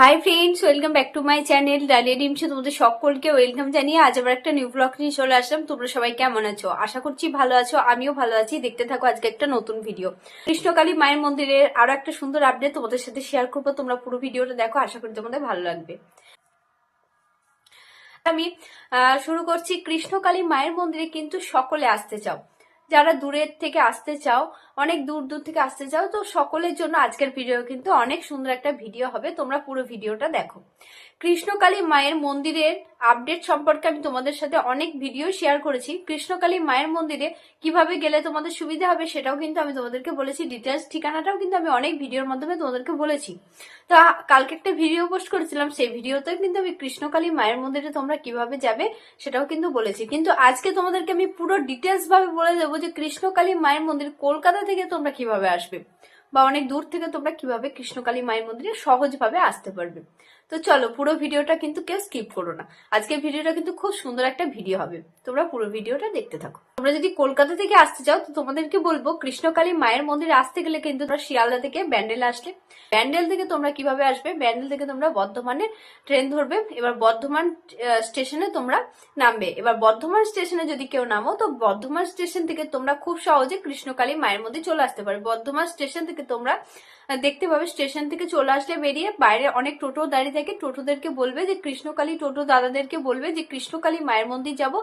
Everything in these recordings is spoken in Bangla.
Hi friends welcome back to my channel dahlia ডিমসে তোমাদের সকলকে ওয়েলকাম জানিয়ে আজ আবার একটা নিউ ব্লগ নিয়ে চলে আসলাম। তোমরা সবাই কেমন আছো? আশা করছি ভালো আছো, আমিও ভালো আছি। দেখতে থাকো আজকে একটা নতুন ভিডিও কৃষ্ণকালী মায়ের মন্দিরের আরও একটা সুন্দর আপডেট তোমাদের সাথে শেয়ার করব। তোমরা পুরো ভিডিওটা দেখো, আশা করি তোমাদের ভালো লাগবে। আমি শুরু করছি। কৃষ্ণকালী মায়ের মন্দিরে কিন্তু সকলে আসতে চাও। যারা দূরের থেকে আসতে চাও অনেক দূর দূর থেকে আসতে চাও, তো সকলের জন্য আজকের ভিডিও কিন্তু অনেক সুন্দর একটা ভিডিও হবে। তোমরা পুরো ভিডিওটা দেখো। কৃষ্ণকালী মায়ের মন্দিরের আপডেট সম্পর্কে আমি তোমাদের সাথে অনেক ভিডিও শেয়ার করেছি। কৃষ্ণকালী মায়ের মন্দিরে কীভাবে গেলে তোমাদের সুবিধা হবে সেটাও কিন্তু আমি তোমাদেরকে বলেছি। ডিটেলস ঠিকানাটাও কিন্তু আমি অনেক ভিডিওর মাধ্যমে তোমাদেরকে বলেছি। তো কালকে একটা ভিডিও পোস্ট করেছিলাম, সেই ভিডিওতে কিন্তু আমি কৃষ্ণকালী মায়ের মন্দিরে তোমরা কীভাবে যাবে সেটাও কিন্তু বলেছি। কিন্তু আজকে তোমাদেরকে আমি পুরো ডিটেলস ভাবে বলে দেবো যে কৃষ্ণকালী মায়ের মন্দির কলকাতা থেকে তোমরা কীভাবে আসবে? বা অনেক দূর থেকে তোমরা কীভাবে কৃষ্ণকালী মায়ের মন্দিরে সহজভাবে আসতে পারবে? তো চলো, পুরো ভিডিওটা কিন্তু কেউ স্কিপ করো না। আজকের ভিডিওটা কিন্তু খুব সুন্দর একটা ভিডিও হবে। তোমরা পুরো ভিডিওটা দেখতে থাকো। তোমরা যদি কলকাতা থেকে আসতে চাও, তো তোমাদেরকে বলব কৃষ্ণকালী মায়ের মন্দিরে আসতে গেলে কিন্তু তোমরা শিয়ালদা থেকে ব্যান্ডেল আসলে। ব্যান্ডেল থেকে তোমরা কীভাবে আসবে? ব্যান্ডেল থেকে তোমরা বর্ধমানের ট্রেন ধরবে। এবার বর্ধমান স্টেশনে তোমরা নামবে। এবার বর্ধমান স্টেশনে যদি কেউ নামো, তো বর্ধমান স্টেশন থেকে তোমরা খুব সহজে কৃষ্ণকালী মায়ের মধ্যে চলে আসতে পারবে বর্ধমান স্টেশন থেকে তোমরা দেখতে পাবে, স্টেশন থেকে চলে আসলে বেরিয়ে বাইরে অনেক টোটো দাঁড়িয়ে থাকে। টোটোদেরকে বলবে যে, কৃষ্ণকালী টোটো দাদাদেরকে বলবে যে, কৃষ্ণকালী মায়ের মন্দির যাব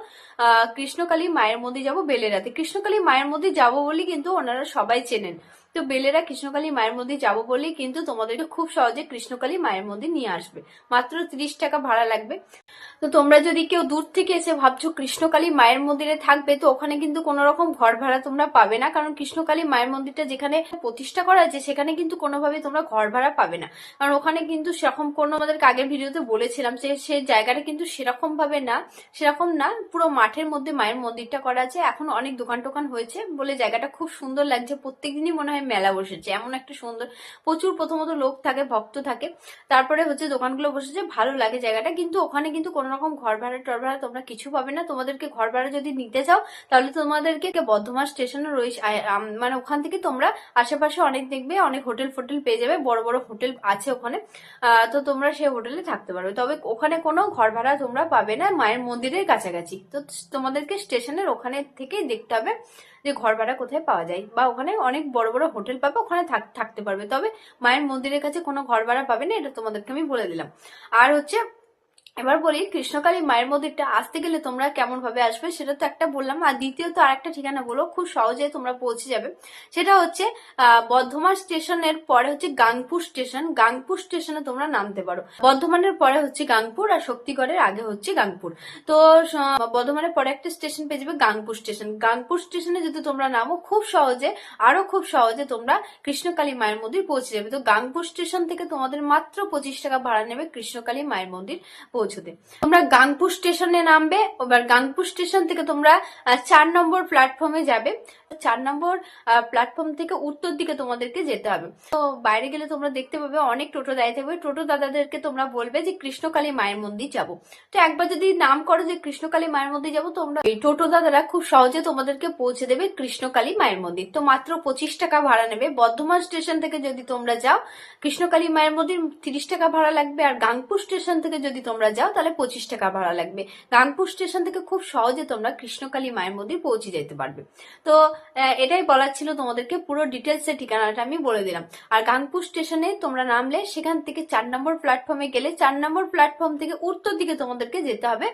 কৃষ্ণকালী মায়ের মন্দির যাব বেলেরাতে। কৃষ্ণকালী মায়ের মন্দির যাব বলে কিন্তু ওনারা সবাই চেনেন। তো বেলেরা কৃষ্ণকালী মায়ের মন্দির যাব বলেই কিন্তু তোমাদেরকে খুব সহজে কৃষ্ণকালী মায়ের মন্দির নিয়ে আসবে। মাত্র তিরিশ টাকা ভাড়া লাগবে। তো তোমরা যদি কেউ দূর থেকে এসে ভাবছ কৃষ্ণকালী মায়ের মন্দিরে থাকবে, তো ওখানে কিন্তু কোনো রকম ঘর ভাড়া তোমরা পাবে না। কারণ কৃষ্ণকালী মায়ের মন্দিরটা যেখানে প্রতিষ্ঠা করা আছে সেখানে কিন্তু কোনোভাবে তোমরা ঘর ভাড়া পাবে না। কারণ ওখানে কিন্তু সেরকম কোনো আমাদেরকে আগের ভিডিওতে বলেছিলাম যে সেই জায়গাটা কিন্তু সেরকম ভাবে না, সেরকম না, পুরো মাঠের মধ্যে মায়ের মন্দিরটা করা আছে। এখন অনেক দোকান টোকান হয়েছে বলে জায়গাটা খুব সুন্দর লাগছে। প্রত্যেকদিনই মনে হয় মেলা বসেছে। এমন একটা সুন্দর, প্রচুর প্রথমত লোক থাকে, ভক্ত থাকে। তারপরে হচ্ছে দোকানগুলো বসেছে, ভালো লাগে জায়গাটা। কিন্তু ওখানে কিন্তু কোনো রকম ঘর ভাড়া টর ভাড়া তোমরা কিছু পাবে না। তোমাদেরকে ঘর ভাড়া যদি নিতে চাও, তাহলে তোমাদেরকে বর্ধমান স্টেশনে রয়েছে। মানে ওখান থেকে তোমরা আশেপাশে অনেক দেখবে, অনেক হোটেল ফোটেল পেয়ে যাবে, বড় বড় হোটেল আছে ওখানে। তো তোমরা সেই হোটেলে থাকতে পারবে। তবে ওখানে কোনো ঘর ভাড়া তোমরা পাবে না, মায়ের মন্দিরের কাছাকাছি। তো তোমাদেরকে স্টেশনের ওখানে থেকেই দেখতে হবে। যে ঘর ভাড়া কোথায় পাওয়া যায়? বা ওখানে অনেক বড় বড় হোটেল পাবে, ওখানে থাক- থাকতে পারবে। তবে মায়ের মন্দিরের কাছে কোনো ঘর ভাড়া পাবে না, এটা তোমাদেরকে আমি বলে দিলাম। আর হচ্ছে এবার বলি, কৃষ্ণকালী মায়ের মন্দিরটা আসতে গেলে তোমরা কেমন ভাবে আসবে সেটা তো একটা বললাম। আর দ্বিতীয়ত আর একটা ঠিকানা বলো, খুব সহজে তোমরা পৌঁছে যাবে। সেটা হচ্ছে বর্ধমান স্টেশনের পরে হচ্ছে গাংপুর স্টেশন। গাংপুর স্টেশনে তোমরা নামতে পারো। বর্ধমানের পরে হচ্ছে গাংপুর আর শক্তিগড়ের আগে হচ্ছে গাংপুর। তো বর্ধমানের পরে একটা স্টেশন পেয়ে যাবে গাংপুর স্টেশন। গাংপুর স্টেশনে যদি তোমরা নামো, খুব সহজে, আরও খুব সহজে তোমরা কৃষ্ণকালী মায়ের মন্দির পৌঁছে যাবে। তো গাংপুর স্টেশন থেকে তোমাদের মাত্র পঁচিশ টাকা ভাড়া নেবে কৃষ্ণকালী মায়ের মন্দির পৌঁছতে। তোমরা গাংপুর স্টেশনে নামবে, এবার গাংপুর স্টেশন থেকে তোমরা চার নম্বর প্ল্যাটফর্মে যাবে। চার নম্বর প্ল্যাটফর্ম থেকে উত্তর দিকে তোমাদেরকে যেতে হবে। তো বাইরে গেলে তোমরা দেখতে পাবে অনেক টোটো দাঁড়িয়ে থাকবে। টোটো দাদাদেরকে তোমরা বলবে যে কৃষ্ণকালী মায়ের মন্দির যাব। তো একবার যদি নাম করো যে কৃষ্ণকালী মায়ের মন্দির যাব, তোমরা এই টোটো দাদারা খুব সহজে তোমাদেরকে পৌঁছে দেবে কৃষ্ণকালী মায়ের মন্দির। তো মাত্র পঁচিশ টাকা ভাড়া নেবে। বর্ধমান স্টেশন থেকে যদি তোমরা যাও, কৃষ্ণকালী মায়ের মন্দির তিরিশ টাকা ভাড়া লাগবে। আর গাংপুর স্টেশন থেকে যদি তোমরা যাও, তাহলে পঁচিশ টাকা ভাড়া লাগবে। গাংপুর স্টেশন থেকে খুব সহজে তোমরা কৃষ্ণকালী মায়ের মন্দির পৌঁছে যেতে পারবে। তো এটাই বলার ছিল তোমাদেরকে পুরো ডিটেলস এর ঠিকানাটা আমি বলে দিলাম। আর গাংপুর স্টেশনে তোমরা নামলে সেখান থেকে চার নম্বর প্ল্যাটফর্মে গেলে চার নম্বর প্ল্যাটফর্ম থেকে উত্তর দিকে তোমাদেরকে যেতে হবে।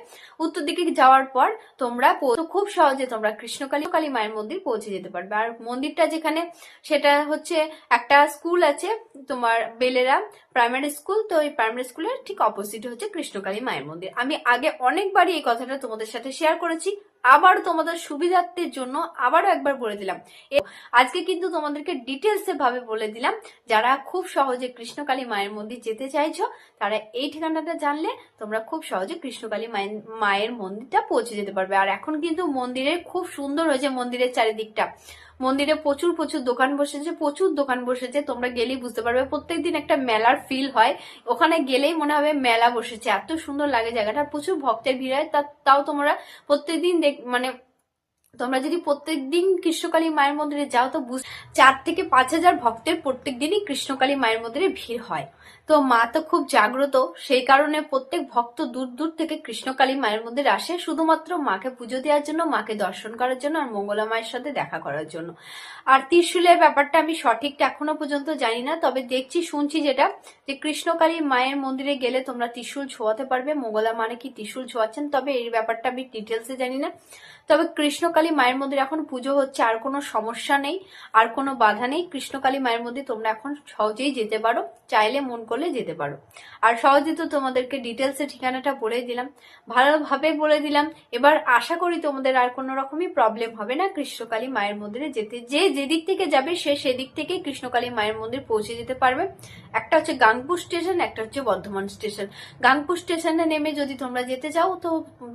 উত্তর দিকে যাওয়ার পর তোমরা খুব সহজে তোমরা কৃষ্ণকালী কালী মায়ের মন্দির পৌঁছে যেতে পারবে। আর মন্দিরটা যেখানে, সেটা হচ্ছে একটা স্কুল আছে তোমার বেলেরা প্রাইমারি স্কুল তো এই প্রাইমারি স্কুলের ঠিক অপোজিট হচ্ছে কৃষ্ণকালী মায়ের মন্দির। আমি আগে অনেকবারই এই কথাটা তোমাদের সাথে শেয়ার করেছি, আবার তোমাদের সুবিধার্থের জন্য আবারও একবার বলে দিলাম। আজকে কিন্তু তোমাদেরকে ডিটেলস ভাবে বলে দিলাম, যারা খুব সহজে কৃষ্ণকালী মায়ের মন্দির যেতে চাইছো, তারা এই ঠিকানাটা জানলে তোমরা খুব সহজে কৃষ্ণকালী মায়ের মন্দিরটা পৌঁছে যেতে পারবে। আর এখন কিন্তু মন্দিরের খুব সুন্দর হয়েছে মন্দিরের চারিদিকটা। মন্দিরে প্রচুর প্রচুর দোকান বসেছে, প্রচুর দোকান বসেছে। তোমরা গেলেই বুঝতে পারবে। প্রত্যেকদিন একটা মেলার ফিল হয়। ওখানে গেলেই মনে হবে মেলা বসেছে। এত সুন্দর লাগে জায়গাটা। প্রচুর ভক্তের ভিড় হয়। তাও তোমরা প্রত্যেকদিন মানে তোমরা যদি প্রত্যেকদিন কৃষ্ণকালী মায়ের মন্দিরে যাও, তো চার থেকে পাঁচ হাজার ভক্তের প্রত্যেক দিনই কৃষ্ণকালী মায়ের মন্দিরে ভিড় হয়। তো মা তো খুব জাগ্রত। সেই কারণে প্রত্যেক ভক্ত দূর দূর থেকে কৃষ্ণকালী মায়ের মন্দির আসে, শুধুমাত্র মাকে পুজো দেওয়ার জন্য, মাকে দর্শন করার জন্য আর মঙ্গলা মায়ের সাথে দেখা করার জন্য। আর ত্রিশুলের ব্যাপারটা আমি সঠিকটা এখনও পর্যন্ত জানি না, তবে দেখছি, শুনছি যেটা, যে কৃষ্ণকালী মায়ের মন্দিরে গেলে তোমরা ত্রিশুল ছোঁয়াতে পারবে, মঙ্গলা মানে কি ত্রিশুল ছোঁয়াচ্ছেন, তবে এই ব্যাপারটা আমি ডিটেলসে জানি না। তবে কৃষ্ণকালী মায়ের মন্দির এখন পুজো হচ্ছে, আর কোনো সমস্যা নেই, আর কোনো বাধা নেই, কৃষ্ণকালী মায়ের মন্দির তোমরা এখন সহজেই যেতে পারো। চাইলে মন করলে যেতে পারো। আর সহজে তো তোমাদেরকে ডিটেলসে ঠিকানাটা বলে দিলাম। ভালোভাবে বলে দিলাম। এবার আশা করি তোমাদের আর কোনো রকমই প্রবলেম হবে না। কৃষ্ণকালী মায়ের মন্দিরে যেতে, যে যেদিক থেকে যাবে সে সেদিক থেকে কৃষ্ণকালী মায়ের মন্দির পৌঁছে যেতে পারবে। একটা হচ্ছে গাংপুর স্টেশন একটা হচ্ছে বর্ধমান স্টেশন গাংপুর স্টেশনে নেমে যদি তোমরা যেতে চাও, তো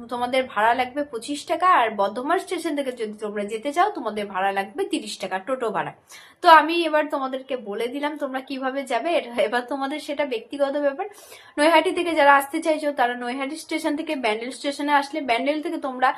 তোমাদের ভাড়া লাগবে পঁচিশ টাকা। আর বর্ধমান স্টেশন থেকে যদি তোমরা যেতে চাও, তোমাদের ভাড়া লাগবে তিরিশ টাকা টোটো ভাড়া। তো আমি এবার তোমাদেরকে বলে দিলাম তোমরা কীভাবে যাবে। এবার তোমাদের সেটা ব্যক্তিগত ব্যাপার। নৈহাটি থেকে যারা আসতে চাইছো, তারা নৈহাটি স্টেশন থেকে ব্যান্ডেল স্টেশনে আসলে, ব্যান্ডেল থেকে তোমরা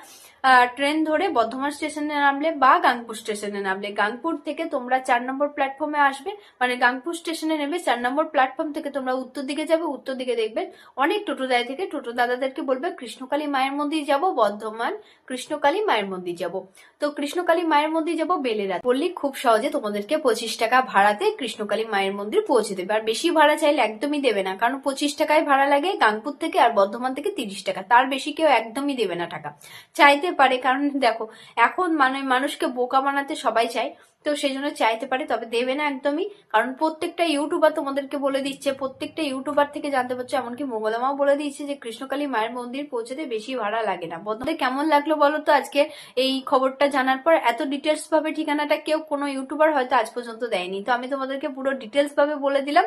ট্রেন ধরে বর্ধমান স্টেশনে নামলে বা গাংপুর স্টেশনে নামলে, গাংপুর থেকে তোমরা চার নম্বর প্ল্যাটফর্মে আসবে। মানে গাংপুর স্টেশনে নেবে চার নম্বর প্ল্যাটফর্ম থেকে তোমরা উত্তর দিকে যাবে। উত্তর দিকে দেখবে অনেক টোটো দায় থেকে। টোটো দাদাদেরকে বলবে, কৃষ্ণকালী মায়ের মন্দির যাব, বর্ধমান কৃষ্ণকালী মায়ের মন্দির যাব। তো কৃষ্ণকালী মায়ের মন্দির যাব বেলেরা বললি খুব সহজে তোমাদেরকে পঁচিশ টাকা ভাড়াতে কৃষ্ণকালী মায়ের মন্দির পৌঁছে দেবে। আর বেশি ভাড়া চাইলে একদমই দেবে না। কারণ পঁচিশ টাকায় ভাড়া লাগে গাঙ্গপুর থেকে আর বর্ধমান থেকে তিরিশ টাকা। তার বেশি কেউ একদমই দেবে না টাকা। চাইতে পারে, কারণ দেখো, এখন মানে মানুষকে বোকা বানাতে সবাই চায়। তো সেই জন্য চাইতে পারে, তবে দেবে না একদমই। কারণ প্রত্যেকটা ইউটিউবার তোমাদেরকে বলে দিচ্ছে, প্রত্যেকটা ইউটিউবার থেকে জানতে পারছ, এমনকি মঙ্গলামাও বলে দিচ্ছে যে কৃষ্ণকালী মায়ের মন্দির পৌঁছতে বেশি ভাড়া লাগে না। বন্ধুদের কেমন লাগল বলো তো আজকে এই খবরটা জানার পর? এত ডিটেলস ভাবে ঠিকানাটা কেউ কোনো ইউটিউবার হয়তো আজ পর্যন্ত দেয়নি। তো আমি তোমাদেরকে পুরো ডিটেলস ভাবে বলে দিলাম।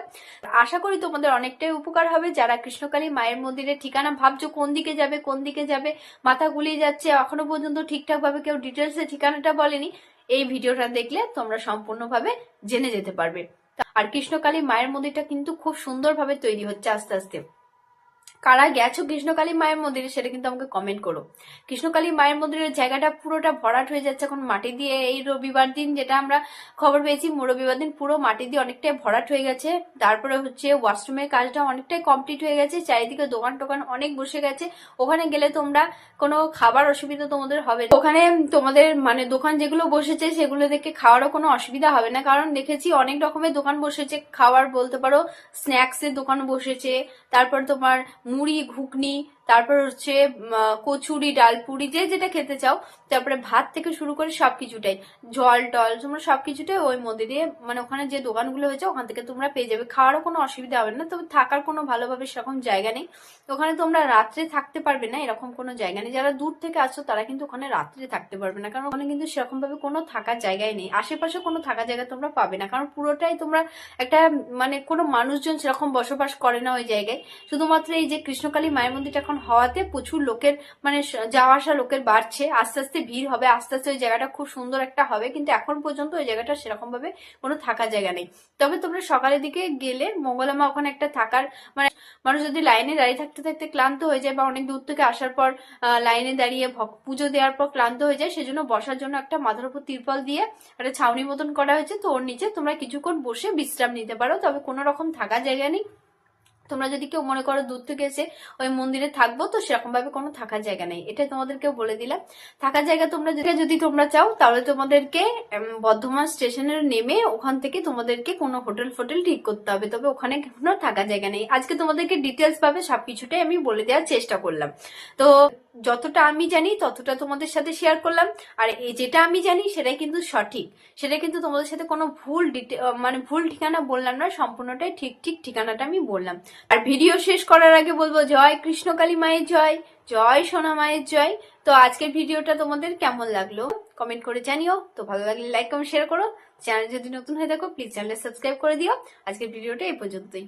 আশা করি তোমাদের অনেকটাই উপকার হবে। যারা কৃষ্ণকালী মায়ের মন্দিরের ঠিকানা ভাবছ, কোন দিকে যাবে, কোন দিকে যাবে, মাথা গুলিয়ে যাচ্ছে, এখনও পর্যন্ত ঠিকঠাক ভাবে কেউ ডিটেলসে ঠিকানাটা বলেনি এই ভিডিওটা দেখলে তোমরা সম্পূর্ণভাবে জেনে যেতে পারবে। আর কৃষ্ণকালী মায়ের মন্দিরটা কিন্তু খুব সুন্দরভাবে তৈরি হচ্ছে আস্তে আস্তে। কারা গেছো কৃষ্ণকালী মায়ের মন্দিরে সেটা কিন্তু আমাকে কমেন্ট করো। কৃষ্ণকালী মায়ের মন্দিরের জায়গাটা পুরোটা ভরাট হয়ে যাচ্ছে। এখন মাটি দিয়ে এই রবিবার দিন যেটা আমরা খবর পেয়েছি, রবিবার দিন পুরো মাটি দিয়ে অনেকটাই ভরাট হয়ে গেছে। তারপরে হচ্ছে ওয়াশরুমের কাজটা অনেকটাই কমপ্লিট হয়ে গেছে। চারিদিকে দোকান টোকান অনেক বসে গেছে। ওখানে গেলে তোমরা কোনো খাবার অসুবিধা তোমাদের হবে ওখানে তোমাদের মানে দোকান যেগুলো বসেছে সেগুলো দেখে খাওয়ারও কোনো অসুবিধা হবে না। কারণ দেখেছি অনেক রকমের দোকান বসেছে। খাওয়ার বলতে পারো স্ন্যাক্সের দোকান বসেছে। তারপর তোমার মুড়ি ঘুগনি তারপর হচ্ছে কচুরি ডাল পুরি যে যেটা খেতে চাও, তারপরে ভাত থেকে শুরু করে সবকিছুটাই, জল, টল, তোমরা সবকিছুটাই ওই মন্দিরে মানে ওখানে যে দোকানগুলো হয়েছে, ওখান থেকে তোমরা পেয়ে যাবে। খাওয়ারও কোনো অসুবিধা হবে না, তবে থাকার কোনো ভালোভাবে সেরকম জায়গা নেই। ওখানে তোমরা রাত্রে থাকতে পারবে না, এরকম কোনো জায়গা নেই। যারা দূর থেকে আসছো, তারা কিন্তু ওখানে রাত্রে থাকতে পারবে না, কারণ ওখানে কিন্তু সেরকম ভাবে কোনো থাকার জায়গায় নেই। আশেপাশে কোনো থাকার জায়গা তোমরা পাবে না, কারণ পুরোটাই তোমরা একটা মানে কোনো মানুষজন সেরকম বসবাস করে না ওই জায়গায়। শুধুমাত্র এই যে কৃষ্ণকালী মায়ের মন্দিরটা এখন হওয়াতে প্রচুর লোকের মানে যাওয়া আসা লোকের বাড়ছে। আস্তে আস্তে ভিড় হবে, আস্তে আস্তে ওই জায়গাটা খুব সুন্দর একটা হবে, কিন্তু এখন পর্যন্ত ওই জায়গাটা সেরকম ভাবে কোনো থাকার জায়গা নেই। তবে তোমরা সকালের দিকে গেলে মঙ্গলামা ওখানে একটা থাকার মানে মানুষ যদি লাইনে দাঁড়িয়ে থাকতে থাকতে ক্লান্ত হয়ে যায় বা অনেক দূর থেকে আসার পর লাইনে দাঁড়িয়ে পুজো দেওয়ার পর ক্লান্ত হয়ে যায়, সেজন্য বসার জন্য একটা মাথার উপর তিরপল দিয়ে একটা ছাউনি মতন করা হয়েছে। তো ওর নিচে তোমরা কিছুক্ষণ বসে বিশ্রাম নিতে পারো, তবে কোনো রকম থাকার জায়গা নেই। তোমরা যদি কেউ মনে করো দূর থেকে এসে ওই মন্দিরে থাকব, তো সেরকম ভাবে কোনো থাকার জায়গা নেই। এটা তোমাদেরকেও বলে দিলাম। থাকার জায়গা তোমরা যদি তোমরা চাও, তাহলে তোমাদেরকে বর্ধমান স্টেশনে নেমে ওখান থেকে তোমাদেরকে কোনো হোটেল ফোটেল ঠিক করতে হবে। তবে ওখানে কোনো থাকার জায়গা নেই। আজকে তোমাদেরকে ডিটেলস ভাবে সবকিছুটাই আমি বলে দেওয়ার চেষ্টা করলাম। তো যতটা আমি জানি, ততটা তোমাদের সাথে শেয়ার করলাম। আর এই যেটা আমি জানি, সেটাই কিন্তু সঠিক। সেটা কিন্তু তোমাদের সাথে কোনো ভুল মানে ভুল ঠিকানা বললাম না, সম্পূর্ণটাই ঠিক ঠিক ঠিকানাটা আমি বললাম। আর ভিডিও শেষ করার আগে বলব, জয় কৃষ্ণকালী মায়ের জয় জয় সোনা মায়ের জয়। তো আজকের ভিডিওটা তোমাদের কেমন লাগল? কমেন্ট করে জানিও। তো ভালো লাগলে লাইক কমেন্ট শেয়ার করো। চ্যানেল যদি নতুন হয়ে থাকো প্লিজ চ্যানেলটা সাবস্ক্রাইব করে দিও। আজকের ভিডিওটা এই পর্যন্তই।